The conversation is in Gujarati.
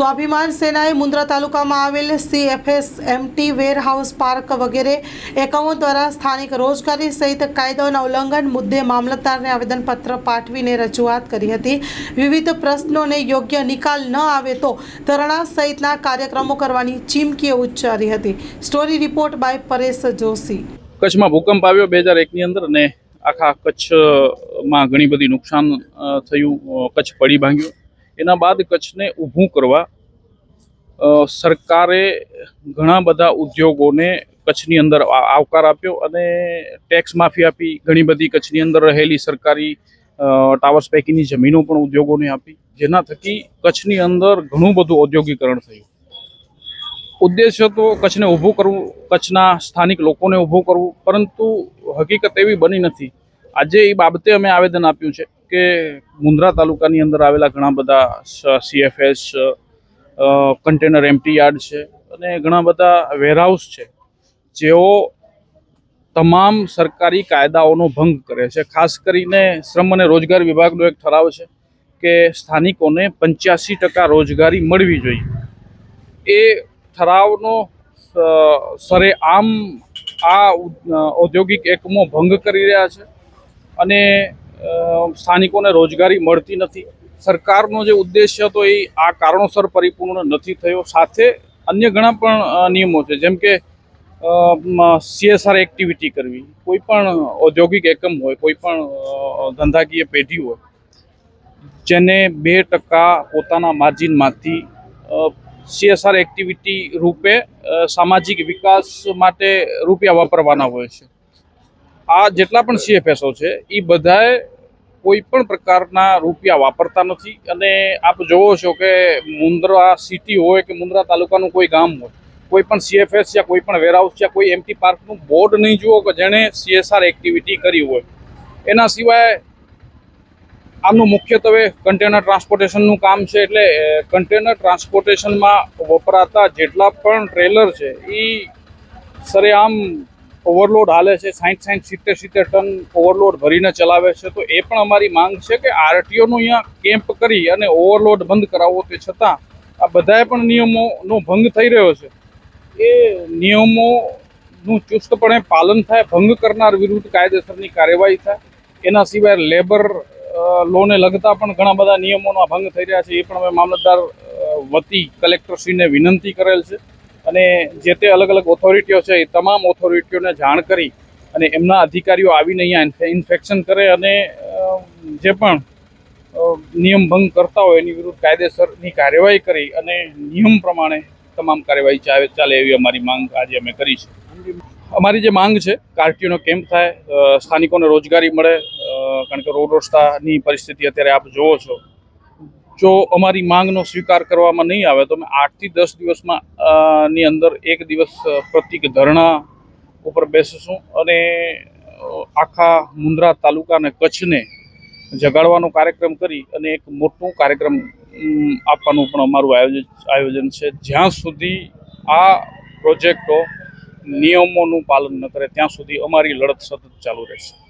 સ્વાભિમાન સેનાએ મુન્દ્રા તાલુકામાં આવેલ સીએફએસ એમટી વેરહાઉસ પાર્ક વગેરે એકમો દ્વારા સ્થાનિક રોજગારી સહિત કાયદાઓના ઉલ્લંઘન મુદ્દે મામલતદારને આવેદનપત્ર પાઠવીને રજૂઆત કરી હતી. વિવિધ પ્રશ્નોને યોગ્ય નિકાલ ન આવે તો ધરણા સહિતના કાર્યક્રમો કરવાની ચીમકીઓ ઉચ્ચારી હતી. Story report by Paresh Joshi. કચ્છમાં ભૂકંપ આવ્યો બે હજાર એકની અંદર અને આખા કચ્છમાં ઘણી બધી નુકસાન થયું. કચ્છ પડી ભાંગ્યું. એના બાદ કચ્છને ઊભું કરવા સરકારે ઘણા બધા ઉદ્યોગોને કચ્છની અંદર આવકાર આપ્યો અને ટેક્સ માફી આપી, ઘણી બધી કચ્છની અંદર રહેલી સરકારી ટાવર્સ પૈકીની જમીનો પણ ઉદ્યોગોને આપી, જેના થકી કચ્છની અંદર ઘણું બધું ઔદ્યોગિકરણ થયું. ઉદ્દેશ્ય તો કચ્છને ઊભું કરવું, કચ્છના સ્થાનિક લોકોને ઊભું કરવું, પરંતુ હકીકત એવી બની નથી. આજે એ બાબતે અમે આવેદન આપ્યું છે કે મુન્દ્રા તાલુકાની અંદર આવેલા ઘણા બધા સીએફએસ કન્ટેનર એમટી યાર્ડ છે અને ઘણા બધા વેરહાઉસ છે, જેઓ તમામ સરકારી કાયદાઓનો ભંગ કરે છે. ખાસ કરીને શ્રમ અને રોજગાર વિભાગનો એક ઠરાવ છે કે સ્થાનિકોને પંચ્યાસી ટકા રોજગારી મળવી જોઈએ. એ ઠરાવનો સરેઆમ આ ઔદ્યોગિક એકમો ભંગ કરી રહ્યા છે અને સ્થાનિકોને રોજગારી મળતી નથી. સરકારનો જે ઉદ્દેશ્ય હતો એ આ કારણોસર પરિપૂર્ણ નથી થયો. સાથે અન્ય ઘણા પણ નિયમો છે, જેમ કે સીએસઆર એક્ટિવિટી કરવી. કોઈ પણ ઔદ્યોગિક એકમ હોય, કોઈ પણ ધંધાકીય પેઢી હોય, જેને બે ટકા પોતાના માર્જિનમાંથી સીએસઆર એક્ટિવિટી રૂપે સામાજિક વિકાસ માટે રૂપિયા વાપરવાના હોય છે. આ જેટલા પણ સીએફએસઓ છે એ બધાએ કોઈ પણ પ્રકારના રૂપિયા વાપરતા નથી. અને આપ જોવો છો કે મુન્દ્રા સિટી હોય કે મુન્દ્રા તાલુકાનું કોઈ ગામ હોય, કોઈ પણ સીએફએસ યા કોઈ પણ વેરહાઉસ યા કોઈ એમટી પાર્કનું બોર્ડ નહીં જુઓ કે જેણે સીએસઆર એક્ટિવિટી કરી હોય. એના સિવાય આમનું મુખ્યત્વે કન્ટેનર ટ્રાન્સપોર્ટેશનનું કામ છે એટલે કન્ટેનર ટ્રાન્સપોર્ટેશનમાં વપરાતા જેટલા પણ ટ્રેલર છે એ સરેઆમ ઓવરલોડ હાલે છે સાઠ સાઠ સિત્તેર સિત્તેર ટન ઓવરલોડ ભરીને ચલાવે છે, તો એ પણ અમારી માંગ છે કે આરટીઓનું અહીંયા કેમ્પ કરી અને ઓવરલોડ બંધ કરાવવો તે છતાં આ બધાએ પણ નિયમોનો ભંગ થઈ રહ્યો છે. એ નિયમોનું ચુસ્તપણે પાલન થાય, ભંગ કરનાર વિરુદ્ધ કાયદેસરની કાર્યવાહી થાય, એના સિવાય લેબર લોને લગતા પણ ઘણા બધા નિયમોના ભંગ થઈ રહ્યા છે, એ પણ અમે મામલતદાર વતી કલેક્ટરશ્રીને વિનંતી કરેલ છે. અને જે તે અલગ અલગ ઓથોરિટીઓ છે, એ તમામ ઓથોરિટીઓને જાણ કરી અને એમના અધિકારીઓ આવીને અહીંયા ઇન્ફેક્શન કરે અને જે પણ નિયમ ભંગ કરતા હોય એની વિરુદ્ધ કાયદેસરની કાર્યવાહી કરી અને નિયમ પ્રમાણે તમામ કાર્યવાહી ચાલે ચાલે એવી અમારી માંગ આજે અમે કરી છે. અમારી જે માંગ છે કાર્ટીઓનો કેમ્પ થાય સ્થાનિકોને રોજગારી મળે કારણ કે રોડ રસ્તાની પરિસ્થિતિ અત્યારે આપ જુઓ છો જો અમારી માંગનો સ્વીકાર કરવામાં નહીં આવે તો અમે આઠથી દસ દિવસમાં ની અંદર એક દિવસ પ્રતિક ધરણા ઉપર બેસીશું અને આખા મુન્દ્રા તાલુકા અને કચ્છને જગાડવાનો કાર્યક્રમ કરી અને એક મોટું કાર્યક્રમ આપવાનું પણ અમારું આયોજન આયોજન છે. જ્યાં સુધી આ પ્રોજેક્ટો નિયમોનું પાલન ન કરે, ત્યાં સુધી અમારી લડત સતત ચાલુ રહેશે.